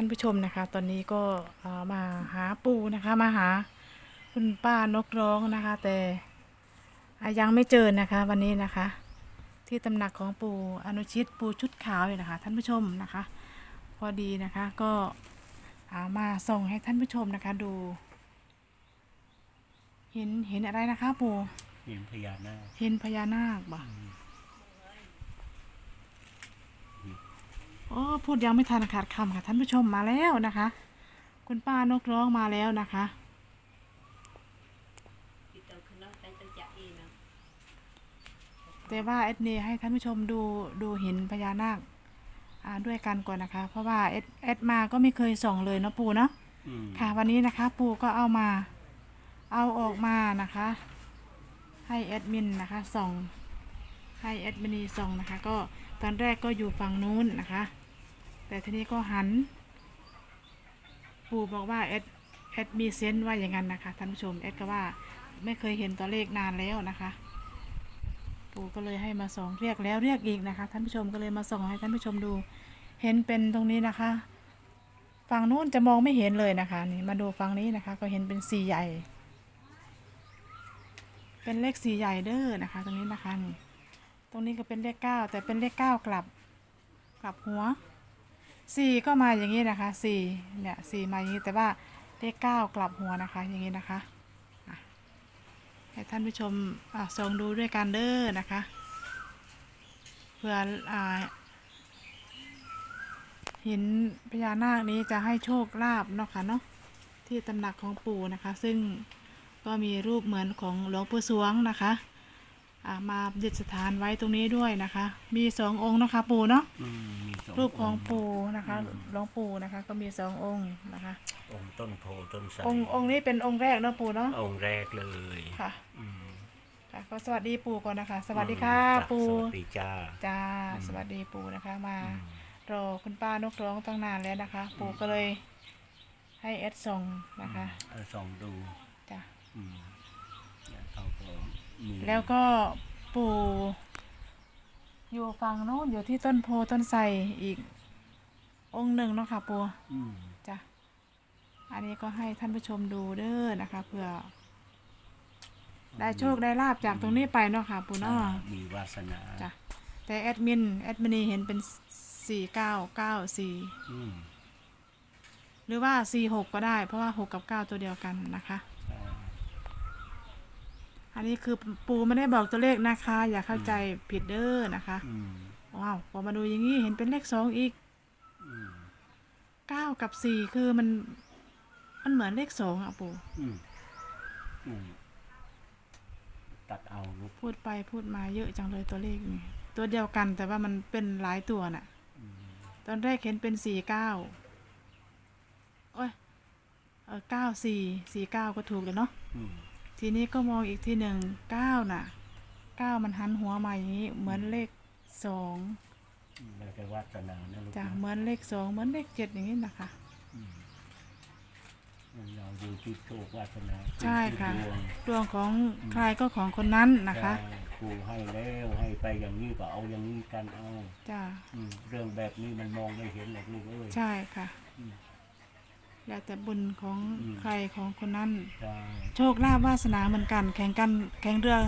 ท่านผู้ชมนะคะ ตอนนี้ก็เอ่อมาหาปูนะคะ มาหาคุณป้านกร้องนะคะ แต่อะยังไม่เจอนะคะ วันนี้นะคะ ที่ตำหนักของปู่อนุชิตปูชุดขาวอยู่นะคะ ท่านผู้ชมนะคะ พอดีนะคะก็อ่ามาส่งให้ท่านผู้ชมนะคะดู เห็นเห็นอะไรนะคะปู่เห็นพญานาคเห็นพญานาคบ่ โอ้พูดยังไม่ทันขาดคำค่ะท่านผู้ชมมาแล้วนะคะ คุณป้านกร้องมาแล้วนะคะแต่ว่าเอ็ดนี่ให้ท่านผู้ชมดูดูเห็นพญานาคอ่าด้วยกันก่อนนะคะ เพราะว่าเอ็ดเอ็ดมาก็ไม่เคยส่องเลยเนาะปู่เนาะอืมค่ะ วันนี้นะคะ ปู่ก็เอามา เอาออกมานะคะ ให้แอดมินนะคะส่องให้แอดมินีส่องนะคะ ก็ตอนแรกก็อยู่ฝั่งนู้นนะคะ แต่ทีนี้ก็หัน ปู่บอกว่าแอดแอดมีเซนส์ว่าอย่างนั้นนะคะท่านผู้ชมแอดก็ว่าไม่เคยเห็นตัวเลขนานแล้วนะคะ ปู่ก็เลยให้มาส่องเรียกแล้วเรียกอีกนะคะท่านผู้ชมก็เลยมาส่องให้ท่านผู้ชมดู เห็นเป็นตรงนี้นะคะฝั่งนู้นจะมองไม่เห็นเลยนะคะนี่มาดูฝั่งนี้นะคะ ก็เห็นเป็นสีใหญ่ เป็นเลขสีใหญ่เด้อนะคะ ตรงนี้นะคะนี่ตรงนี้ก็เป็นเลขเก้าแต่เป็นเลขเก้ากลับ กลับหัว สี่ก็มาอย่างนี้นะคะสี่เนี่ยสี่มาอย่างนี้แต่ว่าเลขเก้ากลับหัวนะคะอย่างนี้นะคะให้ท่านผู้ชมส่องดูด้วยกันเด้อนะคะเพื่ออหินพญานาคนี้จะให้โชคลาภเนาะค่ะเนาะที่ตำหนักของปู่นะคะ ซึ่งก็มีรูปเหมือนของหลวงปู่สวงนะคะ อ่ามาประดิษฐานไว้ตรงนี้ด้วยนะคะ มีสององค์เนาะคะปู่เนาะอืมมีสรูปของค์ปู่นะคะหลวงปู่นะคะ ก็มีสององค์นะคะ องค์ต้นโพต้นไทรองค์องค์นี้เป็นองค์แรกเนาะปู่เนาะองค์แรกเลยค่ะอืมค่ะก็สวัสดีปู่ก่อนนะคะ สวัสดีค่ะจ้ปู่สวัสดีจ้า จ้าอืมสวัสดีปู่นะคะมาอืมรอคุณป้านกร้องตั้งนานแล้วนะคะ ปู่ก็เลยให้เอดส่งนะคะเอาส่องดูจ้ะอืมแล้วเขาก็มีแล้วก็ ปู่อยู่ฝั่งโน้นอยู่ที่ต้นโพต้นไทรอีก องค์หนึ่งเนาะค่ะปู่อืมจ้ะอันนี้ก็ให้ท่านผู้ชมดูเด้อนะคะเพื่อได้โชคได้ลาบจากตรงนี้ไปเนาะค่ะปู่เนาะมีวาสนาจ้ะแต่แอดมินแอดมินีเห็นเป็นสี่เก้าเก้าสี่อืมหรือว่า46ก็ได้ เพราะว่า6กับ9ตัวเดียวกันนะคะใช่ อันนี้คือปูไม่ได้บอกตัวเลขนะคะ อย่าเข้าใจผิดเด้อนะคะ อืมว้าวพอมาดูอย่างนี้เห็นเป็นเลข2อีกอืม9กับ4คือมัน มันเหมือนเลข2อะปูอืมอืมตัดเอาลูกพูดไปพูดมาเยอะจังเลยตัวเลขนี่ตัวเดียวกันแต่ว่ามันเป็นหลายตัวน่ะ อืมตอนแรกเห็นเป็น4 9โอ้ยเออ9 4 4 9ก็ถูกเลยเนาะอืม ทีนี้ก็มองอีกทีหนึ่งเก้าน่ะเก้ามันหันหัวมาอย่างนี้เหมือนเลขสองอืมแล้วแต่วาสนานะลูกจ้ะนะเหมือนเลขสองเหมือนเลขเจ็ดอย่างนี้นะคะ อืมเราอยู่ที่โชควาสนาใช่ค่ะที่ดวงดวงของใครก็ของคนนั้นนะคะ ใช่ครูให้แล้วให้ไปอย่างนี้ก็เอาอย่างนี้กันเอาจ้ะอืมเรื่องแบบนี้มันมองไม่เห็นหรอกลูกเอ้ย ใช่ค่ะ อืม แล้วแต่บุญของอืม ใครของคนนั้น ใช่โชคลาภวาสนาเหมือนกัน แข่งกันแข่งเรือ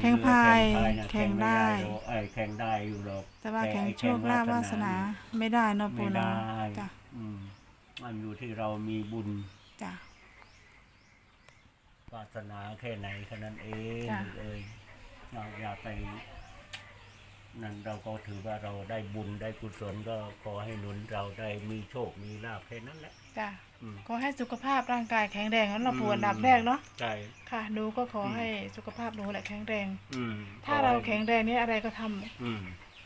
แข่งพายเรือนะแข่งม่ได้หรอกเอ้ยแข่งได้อยู่หรอกแต่ว่าต่แข่งไอ้โชคลาภวาสนาไม่ได้เนาะไม่ปู่ได้เนาะจ้ะอืมมันอยู่ที่เรามีบุญจ้ะ วาสนาแค่ไหนแค่นั้นเองจ้ะลูกเอ้ยเราอย่าไปนั่นเราก็ถือว่าเราได้บุญได้กุศลก็ขอให้หนุนเราได้มีโชคมีลาภแค่นั้นแหละ จ้ะอืมขอให้สุขภาพร่างกายแข็งแรงนั้นเราปู่อันดับแรกเนาะใช่ ค่ะหนูก็ขออม ให้สุขภาพหนูแหละแข็งแรง อืมถ้าเราแข็งแรงนี่อะไรก็ทำอืม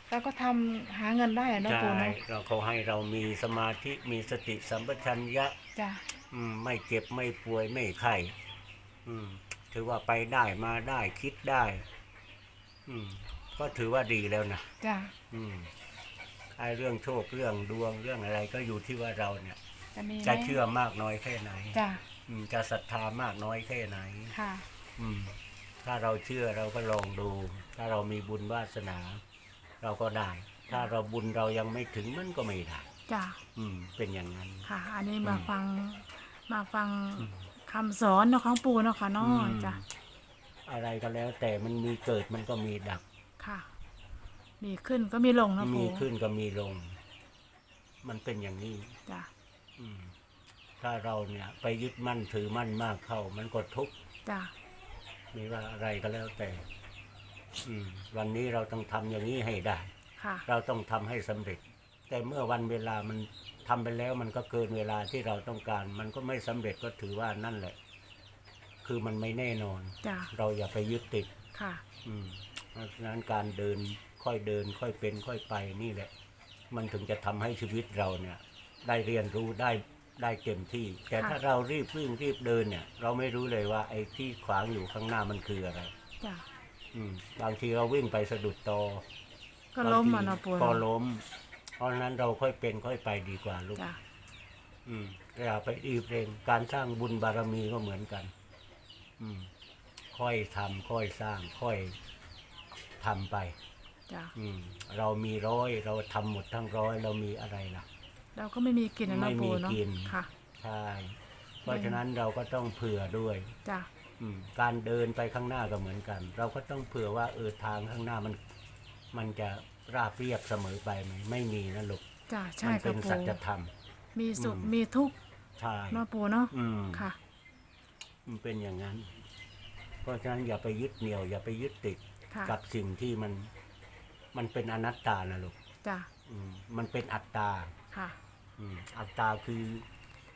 เราก็ทำหาเงินได้อะเนาะใช่ปู่เนาะเราขอให้เรามีสมาธิมีสติสัมปชัญญะ จ้ะอืมไม่เจ็บไม่ป่วยไม่ไข้อืม ถือว่าไปได้มาได้คิดได้ อืม ก็ถือว่าดีแล้วนะจ้ะอืมไอ้เรื่องโชคเรื่องดวงเรื่องอะไรก็อยู่ที่ว่าเราเนี่ย จะมีไหมจะเชื่อมากน้อยแค่ไหนจ้ะอืมจะศรัทธามากน้อยแค่ไหน ค่ะอืม ถ้าเราเชื่อเราก็ลองดู ถ้าเรามีบุญวาสนา เราก็ได้ ถ้าเราบุญเรายังไม่ถึงมันก็ไม่ได้จ้ะอืม เป็นอย่างนั้น ค่ะ อันนี้มาอืมฟังมาฟังอืม คำสอนเนาะของปู่เนาะค่ะเนาะอืมจ้ะอะไรก็แล้ว แต่มันมีเกิดมันก็มีดับ ค่ะ มีขึ้นก็มีลงเนาะมีปู่ขึ้นก็มีลง มันเป็นอย่างนี้ จ้ะอืม ถ้าเราเนี่ย ไปยึดมั่นถือมั่นมากเข้า มันก็ทุกข์จ้ะไม่ว่าอะไรก็แล้วแต่ อืม วันนี้เราต้องทำอย่างนี้ให้ได้ ค่ะ เราต้องทำให้สำเร็จ แต่เมื่อวันเวลามันทำไปแล้วมันก็เกินเวลาที่เราต้องการ มันก็ไม่สำเร็จก็ถือว่านั่นแหละ คือมันไม่แน่นอน จ้ะเราอย่าไปยึดติด ค่ะ อืมเพราะฉะนั้นการเดินค่อยเดิน ค่อยเป็น ค่อยไปนี่แหละ มันถึงจะทำให้ชีวิตเราเนี่ย ได้เรียนรู้ได้ได้เต็มที่ แต่ค่ะ ถ้าเรารีบวิ่งรีบเดินเนี่ย เราไม่รู้เลยว่าไอ้ที่ขวางอยู่ข้างหน้ามันคืออะไร จ้ะอืมบางทีเราวิ่งไปสะดุดตอก็ล้มอะเนาะปู่ก็เนาะล้ม เพราะฉะนั้นเราค่อยเป็นค่อยไปดีกว่าลูก จ้ะอืมอย่าไปรีบเร่งการสร้างบุญบารมีก็เหมือนกัน อืม ค่อยทำค่อยสร้าง ค่อยทำไป จ้ะอืม เรามีร้อย เราทำหมดทั้งร้อย เรามีอะไรล่ะ เราก็ไม่มีกินนะไม่เนาะมีปู่เนาะกิน ค่ะใช่เพราะฉะนั้นเราก็ต้องเผื่อด้วย จ้ะอืมการเดินไปข้างหน้าก็เหมือนกัน เราก็ต้องเผื่อว่าเออทางข้างหน้ามัน มันจะราบเรียบเสมอไปไหมไม่มีนะลูกจ้ะใช่มัค่ะเป็นปู่สัจธรรม มีสุขอืม มีทุกข์ใช่เนาะปู่เนาะอืมค่ะมันเป็นอย่างนั้น เพราะฉะนั้นอย่าไปยึดเหนี่ยว อย่าไปยึดติดค่ะกับสิ่งที่มัน มันเป็นอนัตตานะลูกจ้ะอืมมันเป็นอัตตา ค่ะ อืมอัตตาคือ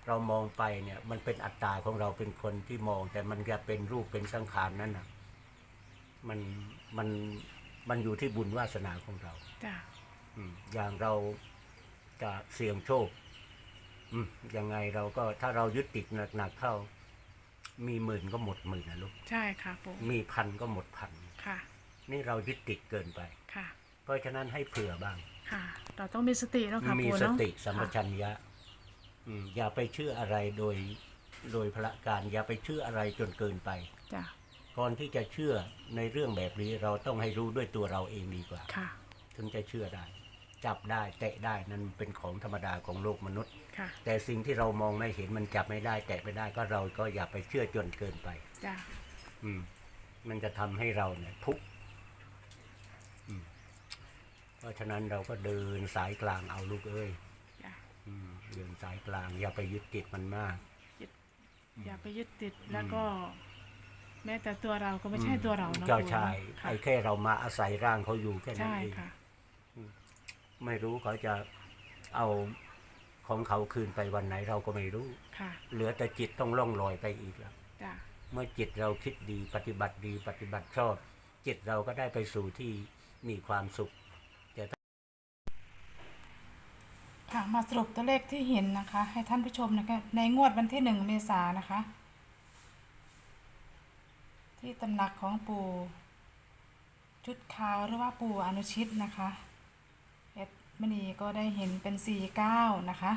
เรามองไปเนี่ย มันเป็นอัตตาของเราเป็นคนที่มอง แต่มันจะเป็นรูปเป็นสังขารนั่นนะมันมันมันอยู่ที่บุญวาสนาของเราจ้ะอืมอย่างเราจะเสี่ยงโชคอืมยังไงเราก็ถ้าเรายึดติดหนักๆเข้า มีหมื่นก็หมดหมื่นนะลูก ใช่ค่ะปู่มีพันก็หมดพัน ค่ะ นี่เรายึดติดเกินไป ค่ะ เพราะฉะนั้นให้เผื่อบ้าง ค่ะ เราต้องมีสติเนาะค่ะมีปู่สเนาะติสัมปค่ะชัญญะอืมอย่าไปเชื่ออะไรโดยโดยพละการ อย่าไปเชื่ออะไรจนเกินไป จ้ะก่อนที่จะเชื่อในเรื่องแบบนี้เราต้องให้รู้ด้วยตัวเราเองดีกว่า ค่ะถึงจะเชื่อได้ จับได้แตะได้นั่นเป็นของธรรมดาของโลกมนุษย์ ค่ะแต่สิ่งที่เรามองไม่เห็นมันจับไม่ได้ แตะไม่ได้ก็เราก็อย่าไปเชื่อจนเกินไป จ้ะอืมมันจะทำให้เราเนี่ยทุกข์อืมเพ ราะฉะนั้นเราก็เดินสายกลางเอาลูกเอ้ยจ้ะอืมเดินสายกลาง อย่าไปยึดติดมันมาก อย่าไปยึดติดแล้วก็ แม้แต่ตัวเราก็ไม่ใช่ตัวเราเนาะก็ปู่ใช่ค่ะไอ้แค่เรามาอาศัยร่างเขาอยู่แค่นั้นใช่เองค่ะไม่รู้เขาจะเอาของเขาคืนไปวันไหนเราก็ไม่รู้ค่ะเหลือแต่จิตต้องล่องลอยไปอีกแล้วจ้ะเมื่อจิตเราคิดดีปฏิบัติดีปฏิบัติชอบ จิตเราก็ได้ไปสู่ที่มีความสุข ค่ะมาสรุปตัวเลขที่เห็นนะคะ ให้ท่านผู้ชมนะคะในงวดวันที่หนึ่งเมษานะคะ ที่ตำหนักของปู่ชุดขาวหรือว่าปู่อนุชิตนะคะเอ็ดมณีก็ได้เห็นเป็นสี่เก้านะคะ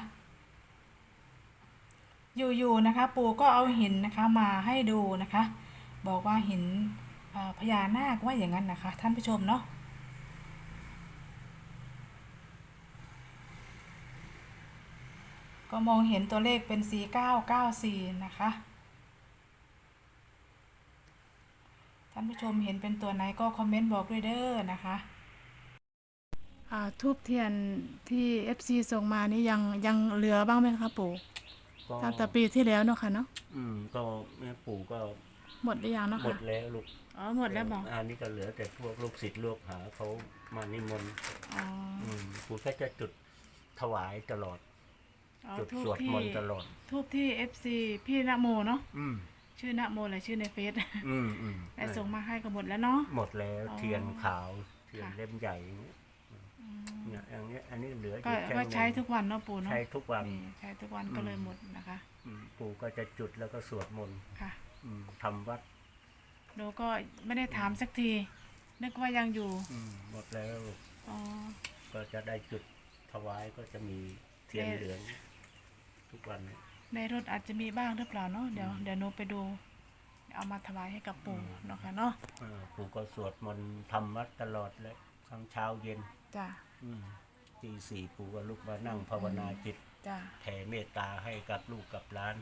อยู่ๆนะคะ ปู่ก็เอาหินนะคะมาให้ดูนะคะ บอกว่าหินพญานาคว่าอย่างนั้นนะคะ ท่านผู้ชมเนาะ ก็มองเห็นตัวเลขเป็น 4994 นะคะ ท่านผู้ชมเห็นเป็นตัวไหนก็คอมเมนต์บอกด้วยเด้อนะคะอ่าทูบเทียนที่ FC ส่งมานี่ยังยังเหลือบ้างไหมคะปู่ก็ตั้งแต่ปีที่แล้วเนาะค่ะเนาะอืมก็แม่ปู่ก็หมดหรือยังเนาะหมค่ะดแล้วลูกอ๋อหมดแล้วบอกอันนี้ก็เหลือแต่พวกลูกศิษย์ลูกหาเขามานิมนต์อ๋อ อืมปู่ก็จะจุดถวายตลอดอ๋อ จุดทูบสวดที่มนต์ตลอดทูบที่ FC พี่นะโมเนาะอืมชื่อนะโมอะไรชื่อในเฟซอืมอืมได้ส่งมาให้ก็หมดแล้วเนาะหมดแล้วอ๋อเทียนขาวเทียนค่ะเล่มใหญ่อย่างเงี้ยเนี่ยอย่างเงี้ยอันนี้เหลืออก็ยู่แค่ก็นี้ใช้ทุกวันเนาะปู่เนาะใช้ทุกวันนี่ใช้ทุกวันก็เลยหมดนะคะอืมปู่ก็จะจุดแล้วก็สวดมนต์ค่ะอืมทำวัดหนูก็ไม่ได้ถามสักที นึกว่ายังอยู่อืมหมดแล้วอ๋อก็จะได้จุดถวายก็จะมีเทียนเอ่อเหลือง ทุกวันเนี่ยในรถอาจจะมีบ้างหรือเปล่าเนาะเดี๋ยวเดี๋ยวหนูไปดู เอามาถวายให้กับปู่เนาะค่ะเนาะอ่าปู่ก็สวดมนต์ทำวัดตลอดเลยทั้งเช้าเย็นจ้ะอืมตีสี่ปู่ก็ลุกมานั่งภาวนาจิต จ้ะแผ่เมตตาให้กับลูกกับหลาน